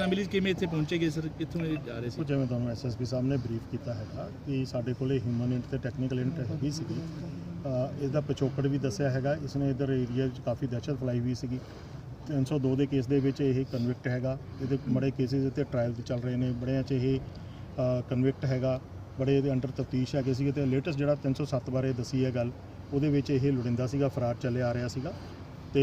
ਸੂਚਨਾ ਮਿਲੀ ਕਿਵੇਂ ਇੱਥੇ ਪਹੁੰਚੇ ਗਏ ਸਰ ਕਿੱਥੋਂ ਇਹ ਜਾ ਰਹੇ ਸੀ? ਕੁਝ ਜਿਵੇਂ ਤੁਹਾਨੂੰ ਐਸਐਸਪੀ ਸਾਹਿਬ ਨੇ ਬਰੀਫ ਕੀਤਾ ਹੈਗਾ ਕਿ ਸਾਡੇ ਕੋਲੇ ਹਿਊਮਨ ਇੰਟ ਤੇ ਟੈਕਨੀਕਲ ਇੰਟ ਹੈਗੀ ਸੀਗੀ। ਅ, ਇਹਦਾ ਪਿਛੋਕੜ ਵੀ ਦੱਸਿਆ ਹੈਗਾ ਇਸਨੇ ਇਧਰ ਏਰੀਆ ਵਿੱਚ ਕਾਫੀ ਦਹਿਸ਼ਤ ਫੈਲਾਈ ਹੋਈ ਸੀਗੀ। 302 ਦੇ ਕੇਸ ਦੇ ਵਿੱਚ ਇਹ ਕਨਵਿਕਟ ਹੈਗਾ ਇਹਦੇ ਬੜੇ ਕੇਸਿਸ ਤੇ ਟ੍ਰਾਇਲ ਚੱਲ ਰਹੇ ਨੇ ਬੜਿਆਂ 'ਚ ਇਹ ਕਨਵਿਕਟ ਹੈਗਾ ਬੜੇ ਇਹਦੇ ਅੰਡਰ ਤਫਤੀਸ਼ ਹੈਗੇ ਸੀਗੇ ਤੇ ਲੇਟੈਸਟ ਜਿਹੜਾ 307 ਬਾਰੇ ਦੱਸੀ ਹੈ ਗੱਲ ਉਹਦੇ ਵਿੱਚ ਇਹ ਲੁੜਿੰਦਾ ਸੀਗਾ ਫਰਾਰ ਚੱਲਿਆ ਆ ਰਿਹਾ ਸੀਗਾ। ਤੇ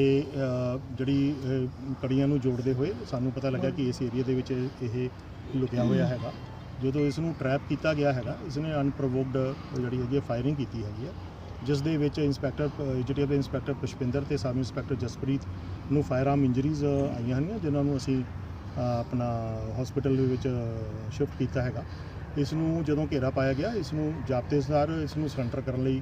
ਜਿਹੜੀ ਕੜੀਆਂ ਨੂੰ ਜੋੜਦੇ ਹੋਏ ਸਾਨੂੰ ਪਤਾ ਲੱਗਾ ਕਿ ਇਸ ਏਰੀਆ ਦੇ ਵਿੱਚ ਇਹ ਲੁਕਿਆ ਹੋਇਆ ਹੈਗਾ। ਜਦੋਂ ਇਸ ਨੂੰ ਟਰੈਪ ਕੀਤਾ ਗਿਆ ਹੈਗਾ, ਇਸ ਨੇ ਅਨਪ੍ਰੋਵੋਕਡ ਜਿਹੜੀ ਹੈਗੀ ਫਾਇਰਿੰਗ ਕੀਤੀ ਹੈਗੀ ਹੈ ਜਿਸ ਦੇ ਵਿੱਚ ਇੰਸਪੈਕਟਰ ਜਿਹੜੇ ਦੇ ਇੰਸਪੈਕਟਰ ਪੁਸ਼ਪਿੰਦਰ ਤੇ ਸਬ ਇੰਸਪੈਕਟਰ ਜਸਪ੍ਰੀਤ ਨੂੰ ਫਾਇਰ ਆਰਮ ਇੰਜਰੀਜ਼ ਆਈਆਂ ਹਨ ਜਿਨ੍ਹਾਂ ਨੂੰ ਅਸੀਂ ਆਪਣਾ ਹਸਪੀਟਲ ਦੇ ਵਿੱਚ ਸ਼ਿਫਟ ਕੀਤਾ ਹੈਗਾ। ਇਸ ਨੂੰ ਜਦੋਂ ਘੇਰਾ ਪਾਇਆ ਗਿਆ, ਇਸ ਨੂੰ ਜਾਬਤੇ ਅਨੁਸਾਰ ਇਸ ਨੂੰ ਸਰੈਂਡਰ ਕਰਨ ਲਈ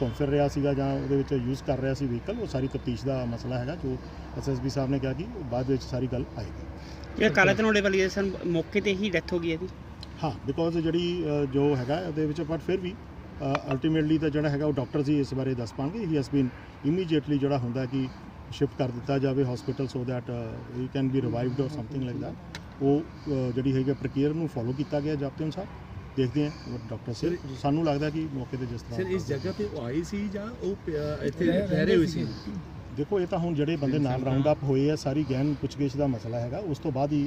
ਘੁੰਮ ਫਿਰ ਰਿਹਾ ਸੀਗਾ ਜਾਂ ਉਹਦੇ ਵਿੱਚ ਯੂਜ਼ ਕਰ ਰਿਹਾ ਸੀ ਵਹੀਕਲ ਉਹ ਸਾਰੀ ਤਫਤੀਸ਼ ਦਾ ਮਸਲਾ ਹੈਗਾ ਜੋ ਐਸਐਸਬੀ ਸਾਹਿਬ ਨੇ ਕਿਹਾ ਕਿ ਬਾਅਦ ਵਿੱਚ ਸਾਰੀ ਗੱਲ ਆਏਗੀ। ਇਹ ਕਾਲਾ ਧਨੋੜੇ ਵਾਲੀ ਹੈ ਸਰ ਮੌਕੇ ਤੇ ਹੀ ਡੈਥ ਹੋ ਗਈ ਇਹਦੀ? ਹਾਂ ਬਿਕੋਜ਼ ਜਿਹੜੀ ਜੋ ਹੈਗਾ ਉਹਦੇ ਵਿੱਚ ਬਟ ਫਿਰ ਵੀ ਅਲਟੀਮੇਟਲੀ ਤਾਂ ਜਿਹੜਾ ਹੈਗਾ ਉਹ ਡਾਕਟਰ ਜੀ ਇਸ ਬਾਰੇ ਦੱਸ ਪਾਣਗੇ। ਹੀ ਹੈਸ ਬੀਨ ਇਮੀਡੀਏਟਲੀ ਜਿਹੜਾ ਹੁੰਦਾ ਕਿ ਸ਼ਿਫਟ ਕਰ ਦਿੱਤਾ ਜਾਵੇ hospital so that he can be revived or something like that ਉਹ ਜਿਹੜੀ ਹੈਗੀ ਪ੍ਰਕਿਰਿਆ ਨੂੰ ਫੋਲੋ ਕੀਤਾ ਗਿਆ ਜਾਬਤੇ ਅਨੁਸਾਰ। ਦੇਖਦੇ ਹਾਂ ਡਾਕਟਰ ਸੇ ਸਾਨੂੰ ਲੱਗਦਾ ਕਿ ਮੌਕੇ ਤੇ ਜਿਸ ਤਰ੍ਹਾਂ ਸਰ ਇਸ ਜਗ੍ਹਾ ਤੇ ਉਹ ਆਈ ਸੀ ਜਾਂ ਉਹ ਪਿਆ- ਇੱਥੇ ਰਹਿ ਰਹੇ ਹੋਏ ਸੀ? ਦੇਖੋ ਇਹ ਤਾਂ ਹੁਣ ਜਿਹੜੇ ਬੰਦੇ ਨਾਲ ਰਾਉਂਡ ਅਪ ਹੋਏ ਆ ਸਾਰੀ ਗਹਿਨ ਪੁੱਛਗਿੱਛ ਦਾ ਮਸਲਾ ਹੈਗਾ ਉਸ ਤੋਂ ਬਾਅਦ ਹੀ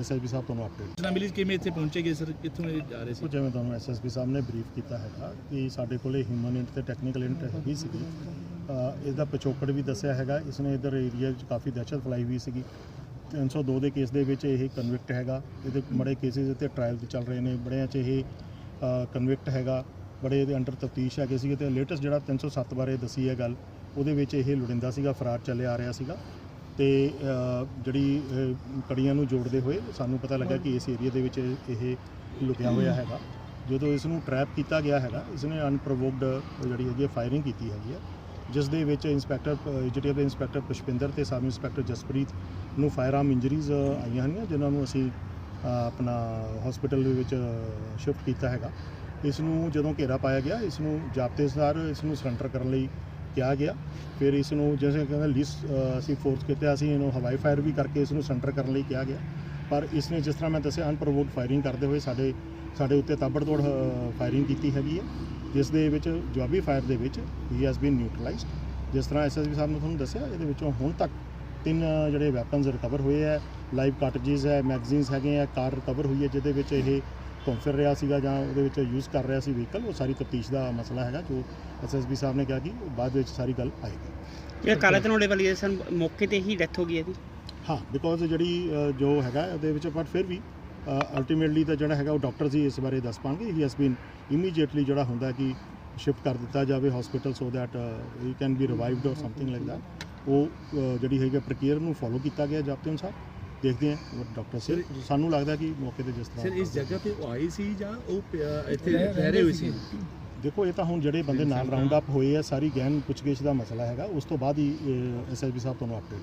ਐਸਐਸਪੀ ਸਾਹਿਬ ਤੁਹਾਨੂੰ ਅਪਡੇਟ ਸੂਚਨਾ ਮਿਲੀ ਕਿਵੇਂ ਇੱਥੇ ਪਹੁੰਚੇ ਗਏ ਸਰ? ਕਿੱਥੋਂ ਇਹ ਜਾ ਰਹੇ ਸੀ? ਕੁਝ ਜਿਵੇਂ ਤੁਹਾਨੂੰ ਐਸਐਸਪੀ ਸਾਹਿਬ ਨੇ ਬਰੀਫ ਕੀਤਾ ਹੈਗਾ ਕਿ ਸਾਡੇ ਕੋਲੇ ਹਿਊਮਨ ਇੰਟ ਤੇ ਟੈਕਨੀਕਲ ਇੰਟ ਹੈਗੀ ਸੀਗੀ। ਅ, ਇਹਦਾ ਪਿਛੋਕੜ ਵੀ ਦੱਸਿਆ ਹੈਗਾ ਇਸਨੇ ਇਧਰ ਏਰੀਆ ਵਿੱਚ ਕਾਫੀ ਦਹਿਸ਼ਤ ਫੈਲਾਈ ਹੋਈ ਸੀਗੀ। 302 ਦੇ ਕੇਸ ਦੇ ਵਿੱਚ ਇਹ ਕਨਵਿਕਟ ਹੈਗਾ। ਇਹਦੇ ਬੜੇ ਕੇਸਿਸ ਤੇ ਟ੍ਰਾਇਲ ਚੱਲ ਰਹੇ ਨੇ, ਬੜਿਆਂ 'ਚ ਇਹ ਕਨਵਿਕਟ ਹੈਗਾ। ਬੜੇ ਇਹਦੇ ਅੰਡਰ ਤਫਤੀਸ਼ ਹੈਗੇ ਸੀਗੇ ਤੇ ਲੇਟੈਸਟ ਜਿਹੜਾ 307 ਬਾਰੇ ਦੱਸੀ ਹੈ ਗੱਲ, ਉਹਦੇ ਵਿੱਚ ਇਹ ਲੁੜਿੰਦਾ ਸੀਗਾ, ਫਰਾਰ ਚੱਲਿਆ ਆ ਰਿਹਾ ਸੀਗਾ। ਤੇ ਜਿਹੜੀ ਕੜੀਆਂ ਨੂੰ ਜੋੜਦੇ ਹੋਏ ਸਾਨੂੰ ਪਤਾ ਲੱਗਾ ਕਿ ਇਸ ਏਰੀਆ ਦੇ ਵਿੱਚ ਇਹ ਲੁਕਿਆ ਹੋਇਆ ਹੈਗਾ। ਜਦੋਂ ਇਸ ਨੂੰ ਟਰੈਪ ਕੀਤਾ ਗਿਆ ਹੈਗਾ, ਇਸ ਨੇ ਅਨਪ੍ਰੋਵੋਕਡ ਜਿਹੜੀ ਹੈਗੀ ਫਾਇਰਿੰਗ ਕੀਤੀ ਹੈਗੀ ਹੈ ਜਿਸ ਦੇ ਵਿੱਚ ਇੰਸਪੈਕਟਰ ਅ, ਜਿਹੜੇ ਦੇ ਇੰਸਪੈਕਟਰ ਪੁਸ਼ਪਿੰਦਰ ਤੇ ਸਬ ਇੰਸਪੈਕਟਰ ਜਸਪ੍ਰੀਤ ਨੂੰ ਫਾਇਰ ਆਰਮ ਇੰਜਰੀਜ਼ ਆਈਆਂ ਹਨ ਜਿਨ੍ਹਾਂ ਨੂੰ ਅਸੀਂ ਆਪਣਾ ਹਸਪੀਟਲ ਦੇ ਵਿੱਚ ਸ਼ਿਫਟ ਕੀਤਾ ਹੈਗਾ। ਇਸ ਨੂੰ ਜਦੋਂ ਘੇਰਾ ਪਾਇਆ ਗਿਆ ਇਸ ਨੂੰ ਜਾਬਤੇ ਅਨੁਸਾਰ ਇਸ ਨੂੰ ਸਰੈਂਡਰ ਕਰਨ ਲਈ ਕਿਹਾ ਗਿਆ। ਫਿਰ ਇਸ ਨੂੰ ਜਿਵੇਂ ਕਹਿੰਦਾ ਲਿਸ ਅਸੀਂ ਫੋਰਸ ਕੀਤਾ ਅਸੀਂ ਇਹਨੂੰ ਹਵਾਈ ਫਾਇਰ ਵੀ ਕਰਕੇ ਇਸ ਨੂੰ ਸਰੈਂਡਰ ਕਰਨ ਲਈ ਕਿਹਾ ਗਿਆ। ਪਰ ਇਸ ਨੇ ਜਿਸ ਤਰ੍ਹਾਂ ਮੈਂ ਦੱਸਿਆ ਅਨਪ੍ਰੋਵੋਕਡ ਫਾਇਰਿੰਗ ਕਰਦੇ ਹੋਏ ਸਾਡੇ ਸਾਡੇ ਉੱਤੇ ਤਾਬੜਤੋੜ ਫਾਇਰਿੰਗ ਕੀਤੀ ਹੈਗੀ ਹੈ। ਜਿਸ ਦੇ ਵਿੱਚ ਜਵਾਬੀ ਫਾਇਰ ਦੇ ਵਿੱਚ ਹੀ ਹੈਜ਼ ਬੀਨ ਨਿਊਟਰਲਾਈਜ਼ਡ ਜਿਸ ਤਰ੍ਹਾਂ ਐਸਐਸਬੀ ਸਾਹਿਬ ਨੇ ਤੁਹਾਨੂੰ ਦੱਸਿਆ ਇਹਦੇ ਵਿੱਚੋਂ ਹੁਣ ਤੱਕ ਤਿੰਨ ਜਿਹੜੇ ਵੈਪਨਸ ਰਿਕਵਰ ਹੋਏ ਹੈ। ਲਾਈਵ ਕਾਰਟ੍ਰਿਜਸ ਹੈ ਮੈਗਜ਼ੀਨਸ ਹੈਗੇ ਆ ਕਾਰ ਰਿਕਵਰ ਹੋਈ ਹੈ ਜਿਹਦੇ ਵਿੱਚ ਇਹ ਘੁੰਮ ਫਿਰ ਰਿਹਾ ਸੀਗਾ ਜਾਂ ਉਹਦੇ ਵਿੱਚ ਯੂਜ਼ ਕਰ ਰਿਹਾ ਸੀ ਵਹੀਕਲ ਉਹ ਸਾਰੀ ਤਫਤੀਸ਼ ਦਾ ਮਸਲਾ ਹੈਗਾ ਜੋ ਐਸਐਸਬੀ ਸਾਹਿਬ ਨੇ ਕਿਹਾ ਕਿ ਬਾਅਦ ਵਿੱਚ ਸਾਰੀ ਗੱਲ ਆਏਗੀ। ਇਹ ਕਾਲਾ ਧਨੋੜੇ ਵਾਲੀ ਹੈ ਸਰ ਮੌਕੇ ਤੇ ਹੀ ਡੈਥ ਹੋ ਗਈ ਇਹਦੀ। ਹਾਂ ਬਿਕੋਜ਼ ਜਿਹੜੀ ਜੋ ਹੈਗਾ ਉਹਦੇ ਵਿੱਚ ਬਟ ਫਿਰ ਵੀ ਅਲਟੀਮੇਟਲੀ ਤਾਂ ਜਿਹੜਾ ਹੈਗਾ ਉਹ ਡਾਕਟਰ ਜੀ ਇਸ ਬਾਰੇ ਦੱਸ ਪਾਣਗੇ। ਹੀ ਹੈਸ ਬੀਨ ਇਮੀਡੀਏਟਲੀ ਜਿਹੜਾ ਹੁੰਦਾ ਕਿ ਸ਼ਿਫਟ ਕਰ ਦਿੱਤਾ ਜਾਵੇ hospital so that he can be revived or something like that ਉਹ ਜਿਹੜੀ ਹੈਗੀ ਪ੍ਰਕਿਰਿਆ ਨੂੰ ਫੋਲੋ ਕੀਤਾ ਗਿਆ ਜਾਬਤੇ ਅਨੁਸਾਰ। ਦੇਖਦੇ ਹਾਂ ਡਾਕਟਰ ਸੇ ਸਾਨੂੰ ਲੱਗਦਾ ਕਿ ਮੌਕੇ ਤੇ ਜਿਸ ਤਰ੍ਹਾਂ ਸਰ ਇਸ ਜਗ੍ਹਾ ਤੇ ਉਹ ਆਈ ਸੀ ਜਾਂ ਉਹ ਇੱਥੇ ਰਹਿ ਰਹੇ ਹੋਏ ਸੀ? ਦੇਖੋ ਇਹ ਤਾਂ ਹੁਣ ਜਿਹੜੇ ਬੰਦੇ ਨਾਲ ਰਾਉਂਡ ਅਪ ਹੋਏ ਆ ਸਾਰੀ ਗਹਿਨ ਪੁੱਛਗਿੱਛ ਦਾ ਮਸਲਾ ਹੈਗਾ। ਉਸ ਤੋਂ ਬਾਅਦ ਹੀ ਐਸਐਸਬੀ ਸਾਹਿਬ ਤੁਹਾਨੂੰ ਅਪਡੇਟ